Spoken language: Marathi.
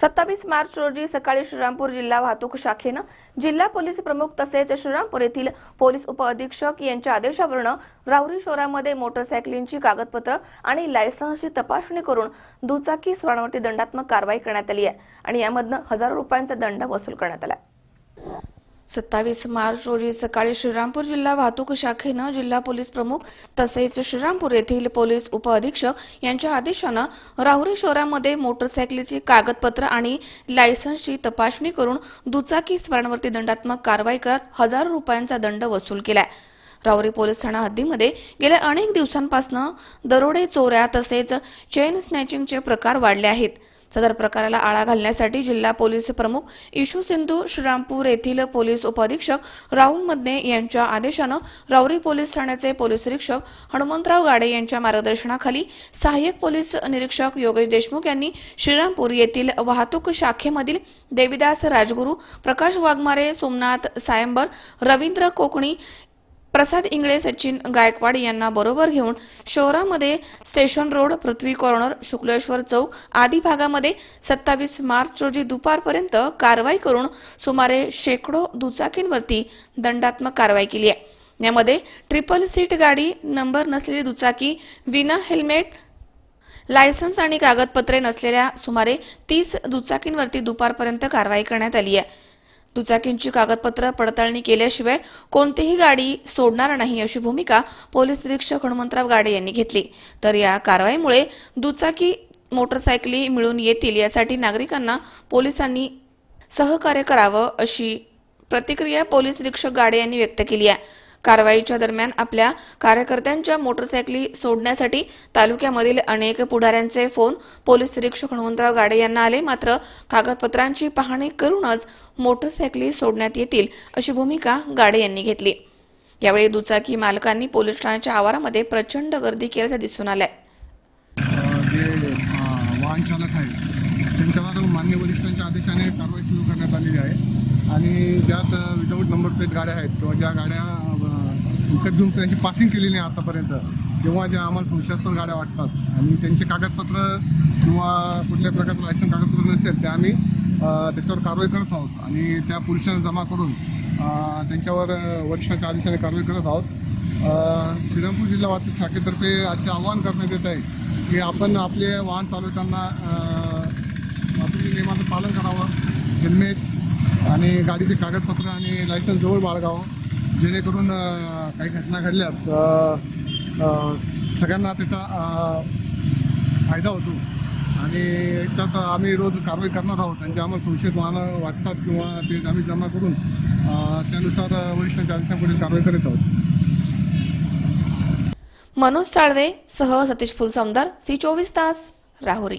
सत्तावीस मार्च रोजी सकाळी श्रीरामपूर जिल्हा वाहतूक शाखेनं जिल्हा पोलीस प्रमुख तसेच श्रीरामपूर येथील पोलीस उपअधीक्षक यांच्या आदेशावरून राहुरी शहरामध्ये मोटरसायकलींची कागदपत्र आणि लायसन्सची तपासणी करून दुचाकी स्वारांवरती दंडात्मक कारवाई करण्यात आली आहे. आणि यामधनं हजारो रुपयांचा दंड वसूल करण्यात आला सत्तावीस मार्च रोजी सकाळी श्रीरामपूर जिल्हा वाहतूक शाखेनं जिल्हा पोलीस प्रमुख तसेच श्रीरामपूर येथील पोलीस उपअधीक्षक यांच्या आदेशानं राहुरी शहरामध्ये मोटरसायकलीची कागदपत्र आणि लायसन्सची तपासणी करून दुचाकी स्वारांवरती दंडात्मक कारवाई करत हजारो रुपयांचा दंड वसूल केलाय. राहुरी पोलीस ठाणा हद्दीमध्ये गेल्या अनेक दिवसांपासून दरोडे चोऱ्या तसेच चेन स्नॅचिंगचे प्रकार वाढले आहेत. सदर प्रकाराला आळा घालण्यासाठी जिल्हा पोलीस प्रमुख इशू सिंधू श्रीरामपूर येथील पोलीस उपअधीक्षक राहुल मदने यांच्या आदेशानं राऊरी पोलीस ठाण्याचे पोलीस निरीक्षक हनुमंतराव गाडे यांच्या मार्गदर्शनाखाली सहाय्यक पोलीस निरीक्षक योगेश देशमुख यांनी श्रीरामपूर येथील वाहतूक शाखेमधील देविदास राजगुरू प्रकाश वाघमारे सोमनाथ सायंबर रवींद्र कोकणी प्रसाद इंगळे सचिन गायकवाड यांना बरोबर घेऊन शहरामध्ये station road Prithvi corner Shukleshwar Chowk आदी भागामध्ये सत्तावीस मार्च रोजी दुपारपर्यंत कारवाई करून सुमारे शेकडो दुचाकींवरती दंडात्मक कारवाई केली आहे. यामध्ये ट्रिपल सीट गाडी नंबर नसलेली दुचाकी विना हेल्मेट लायसन्स आणि कागदपत्रे नसलेल्या सुमारे तीस दुचाकींवरती दुपारपर्यंत कारवाई करण्यात आली आहे. दुचाकींची कागदपत्र पडताळणी केल्याशिवाय कोणतीही गाडी सोडणार नाही अशी भूमिका पोलीस निरीक्षक हनुमंतराव गाडे यांनी घेतली. तर या कारवाईमुळे दुचाकी मोटरसायकली मिळून येतील यासाठी नागरिकांना पोलिसांनी सहकार्य करावं अशी प्रतिक्रिया पोलीस निरीक्षक गाडे यांनी व्यक्त केली आहे. कारवाईच्या दरम्यान आपल्या कार्यकर्त्यांच्या मोटरसायकली सोडण्यासाठी तालुक्यामधील अनेक पुढाऱ्यांचे फोन पोलीस निरीक्षक हनुमंतराव गाडे यांना आले. मात्र कागदपत्रांची पाहणी करूनच मोटरसायकली सोडण्यात येतील अशी भूमिका गाडे यांनी घेतली. यावेळी दुचाकी मालकांनी पोलीस ठाण्याच्या आवारामध्ये प्रचंड गर्दी केल्याचं दिसून आलंय. वाहन चालक त्यांच्यावर मान्य वरिष्ठांच्या आदेशाने कारवाई सुरू करण्यात आलेली आहे. आणि ज्यात विदाऊट नंबर प्लेट गाड्या आहेत किंवा ज्या गाड्या विकत घेऊन त्यांची पासिंग केलेली आहे आतापर्यंत. जेव्हा ज्या आम्हाला संशयास्पद गाड्या वाटतात आणि त्यांचे कागदपत्र किंवा कुठल्या प्रकारचं लायसन कागदपत्र नसेल ते आम्ही त्याच्यावर कारवाई करत आहोत. आणि त्या पुरुषांना जमा करून त्यांच्यावर वरिष्ठाच्या आदेशाने कारवाई करत आहोत. श्रीरामपूर जिल्हा वाहतूक शाखेतर्फे असे आवाहन करण्यात येत आहे की आपण आपले वाहन चालवताना अ, नियमाचं पालन करावं हेल्मेट आणि गाडीचे कागदपत्र आणि लायसन्स जवळ बाळगावं. जेणेकरून काही घटना घडल्यास सगळ्यांना त्याचा फायदा होतो. आणि याच्यात आम्ही रोज कारवाई करणार आहोत आणि जे आम्हाला संशयित वाहनं वाटतात किंवा ते आम्ही जमा करून त्यानुसार वरिष्ठांच्या आदेशापुढील कारवाई करीत आहोत. मनोज साळवे सह सतीश फुलसमदार सी चोवीस तास राहुरी.